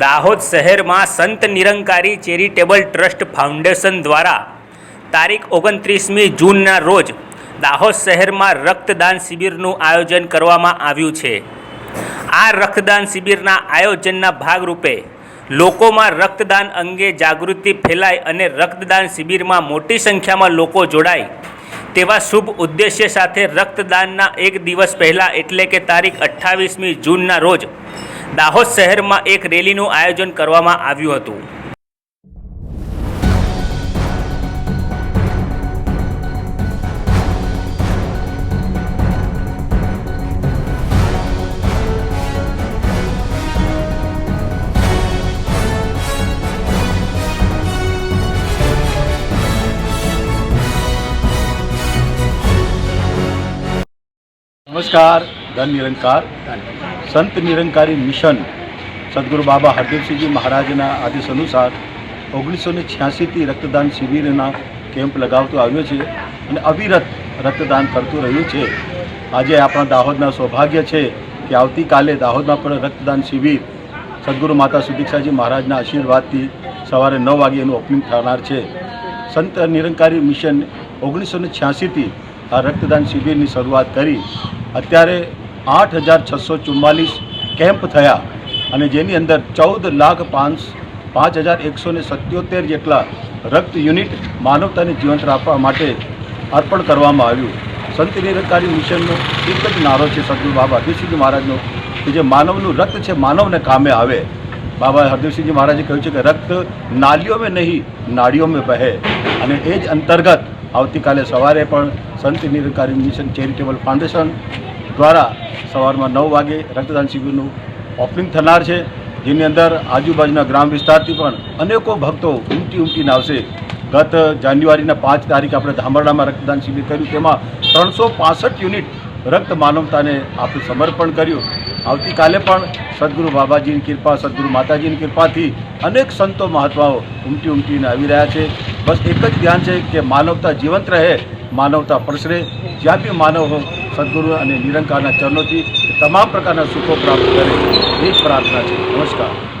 દાહોદ શહેરમાં સંત Nirankari charitable trust foundation દ્વારા તારીખ ઓગણત્રીસમી જૂનના રોજ દાહોદ શહેરમાં રક્તદાન શિબિરનું આયોજન કરવામાં આવ્યું છે. આ રક્તદાન શિબિરના આયોજનના ભાગરૂપે લોકોમાં રક્તદાન અંગે જાગૃતિ ફેલાય અને રક્તદાન શિબિરમાં મોટી સંખ્યામાં લોકો જોડાય તેવા શુભ ઉદ્દેશ્ય સાથે રક્તદાનના એક દિવસ પહેલાં એટલે કે તારીખ અઠ્ઠાવીસમી જૂનના રોજ દાહોદ શહેરમાં એક રેલીનું આયોજન કરવામાં આવ્યું હતું. નમસ્કાર. ધન નિરંકાર, સંત નિરંકારી મિશન સદગુરુ બાબા હરદેવસિંહજી મહારાજના આદેશ અનુસાર ઓગણીસો ને છ્યાસીથી રક્તદાન શિબિરના કેમ્પ લગાવતો આવ્યો છે અને અવિરત રક્તદાન કરતું રહ્યું છે. આજે આપણા દાહોદના સૌભાગ્ય છે કે આવતીકાલે દાહોદમાં પણ રક્તદાન શિબિર સદગુરુ માતા સુદીક્ષાજી મહારાજના આશીર્વાદથી સવારે નવ વાગે એનું ઓપનિંગ થનાર છે. સંત નિરંકારી મિશન ઓગણીસો ને છ્યાસીથી આ રક્તદાન શિબિરની શરૂઆત કરી. અત્યારે આઠ હજાર છસો ચુમ્માલીસ કેમ્પ થયા અને જેની અંદર ચૌદ લાખ પાંચ પાંચ હજાર એકસો ને સત્યોતેર જેટલા રક્ત યુનિટ માનવતાને જીવંત રાખવા માટે અર્પણ કરવામાં આવ્યું. સંત નિરંકારી મિશનનો એક જ નારો છે સદગુરુ બાબા હરદેવસિંહજી મહારાજનો કે જે માનવનું રક્ત છે, માનવને કામે આવે. બાબા હરદેવસિંહજી મહારાજે કહ્યું છે કે રક્ત નાલીઓ નહીં, નાળીઓમાં વહે. અને એ જ અંતર્ગત આવતીકાલે સવારે પણ સંત નિરંકારી મિશન ચેરિટેબલ ફાઉન્ડેશન દ્વારા સવારમાં નવ વાગે રક્તદાન શિબિરનું ઓપનિંગ થનાર છે. જેની અંદર આજુબાજુના ગ્રામ વિસ્તારથી પણ અનેકો ભક્તો ઉમટી ઉમટીને આવશે. ગત જાન્યુઆરીના પાંચ તારીખ આપણે ધામરડામાં રક્તદાન શિબિર કર્યું. તેમાં ત્રણસો યુનિટ રક્ત માનવતાને આપણે સમર્પણ કર્યું. આવતીકાલે પણ સદગુરુ બાબાજીની કૃપા, સદગુરુ માતાજીની કૃપાથી અનેક સંતો મહાત્માઓ ઉમટી ઉમટીને આવી રહ્યા છે. બસ એક જ ધ્યાન છે કે માનવતા જીવંત રહે, માનવતા પ્રસરે. જ્યાં બી માનવ સદગુરુ અને નિરંકારના ચરણોથી તમામ પ્રકારના સુખો પ્રાપ્ત કરે એ પ્રાર્થના છે. નમસ્કાર.